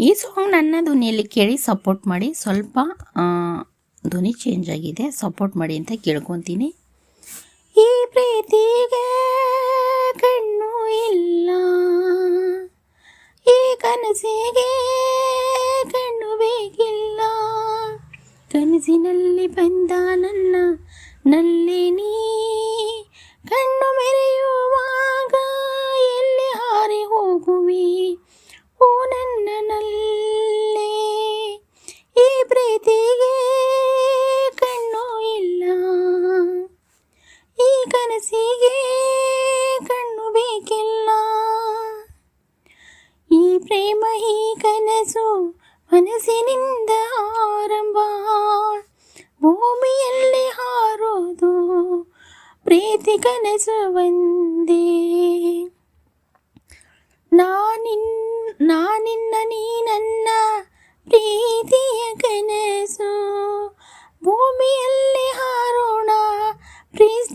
ಈ ಸಾಂಗ್ ನನ್ನ ಧ್ವನಿಯಲ್ಲಿ ಕೇಳಿ ಸಪೋರ್ಟ್ ಮಾಡಿ. ಸ್ವಲ್ಪ ಧ್ವನಿ ಚೇಂಜ್ ಆಗಿದೆ. ಸಪೋರ್ಟ್ ಮಾಡಿ ಅಂತ ಕೇಳ್ಕೊತೀನಿ. ಈ ಪ್ರೀತಿಗೆ ಕಣ್ಣು ಇಲ್ಲ. ಈ ಕನಸಿಗೆ ಕಣ್ಣು ಬೇಕಿಲ್ಲ. ಕನಸಿನಲ್ಲಿ ಬಂದ ನನ್ನ, ನಲ್ಲಿ ನೀ ಕನಸಿಗೆ ಕಣ್ಣು ಬೇಕಿಲ್ಲ ಈ ಪ್ರೇಮ ಈ ಕನಸು ಮನಸ್ಸಿನಿಂದ ಆರಂಭ ಭೂಮಿಯಲ್ಲಿ ಹಾರೋದು ಪ್ರೀತಿ ಕನಸು ಒಂದೇ ನಾನಿನ್ ನಾನಿನ್ನ ನೀ ನನ್ನ ಪ್ರೀತಿಯ ಕನಸು ಭೂಮಿಯಲ್ಲಿ ಹಾರೋಣ ಪ್ರೀಸ್ತೋಣ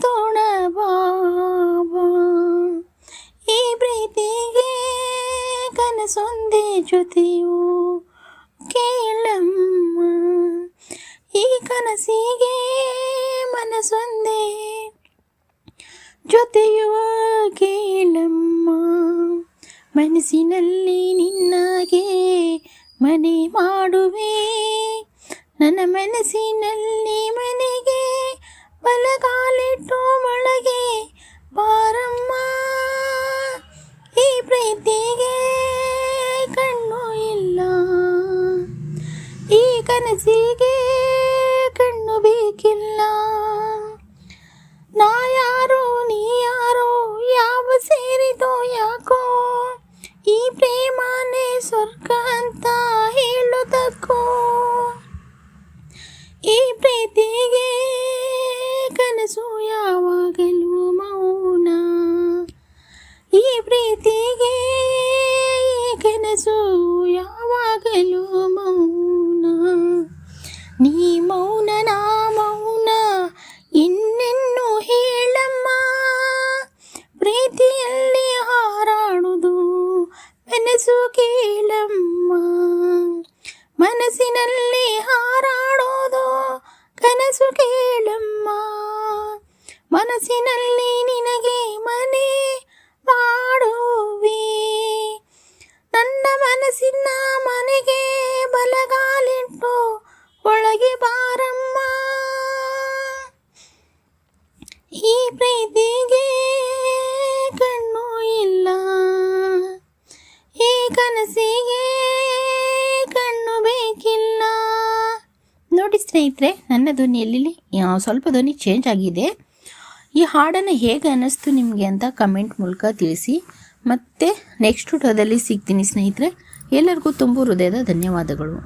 ಕನಸೊಂದೇ ಜೊತೆಯು ಕೇಳಮ್ಮ. ಈ ಕನಸಿಗೆ ಮನಸ್ಸೊಂದೇ ಜೊತೆಯುವ ಕೇಳಮ್ಮ. ಮನಸ್ಸಿನಲ್ಲಿ ನಿನ್ನಾಗೆ ಮನೆ ಮಾಡುವೆ. ನನ್ನ ಮನಸ್ಸಿನಲ್ಲಿ ಮನೆಗೆ ಬಲಗಾಲಿಟ್ಟು ಕನಸಿಗೆ ಕಣ್ಣು ಬೇಕಿಲ್ಲ. ನಾ ಯಾರೋ, ನೀ ಯಾರೋ, ಯಾವ ಸೇರಿದೋ ಯಾಕೋ, ಈ ಪ್ರೇಮನೇ ಸ್ವರ್ಗ ಅಂತ ಹೇಳೋದಕ್ಕೋ. ಈ ಪ್ರೀತಿಗೆ ಕನಸು ಯಾವಾಗಲೂ ಮೌನ. ಈ ಪ್ರೀತಿಗೆ ಕನಸು ಯಾವಾಗಲೂ ಮನಸ್ಸು ಕೇಳಮ್ಮ ಮನಸ್ಸಿನಲ್ಲಿ ಹಾರಾಡೋದು ಕನಸು ಕೇಳಮ್ಮ ಮನಸ್ಸಿನಲ್ಲಿ ನಿನಗೆ ಮನೆ ಮಾಡುವೆ ನನ್ನ ಮನಸ್ಸಿನ ಮನೆಗೆ ಬಲಗಾಲಿಟ್ಟು ಒಳಗೆ ಬಾರಮ್ಮ ಈ ಪ್ರೀತಿಗೆ ಸ್ನೇಹಿತರೆ, ನನ್ನ ಧ್ವನಿಯಲ್ಲಿ ಸ್ವಲ್ಪ ಧ್ವನಿ ಚೇಂಜ್ ಆಗಿದೆ. ಈ ಹಾಡನ್ನು ಹೇಗೆ ಅನ್ನಿಸ್ತು ನಿಮಗೆ ಅಂತ ಕಮೆಂಟ್ ಮೂಲಕ ತಿಳಿಸಿ. ಮತ್ತೆ ನೆಕ್ಸ್ಟ್ ವಿಡಿಯೋದಲ್ಲಿ ಸಿಗ್ತೀನಿ ಸ್ನೇಹಿತರೆ. ಎಲ್ಲರಿಗೂ ತುಂಬ ಹೃದಯದ ಧನ್ಯವಾದಗಳು.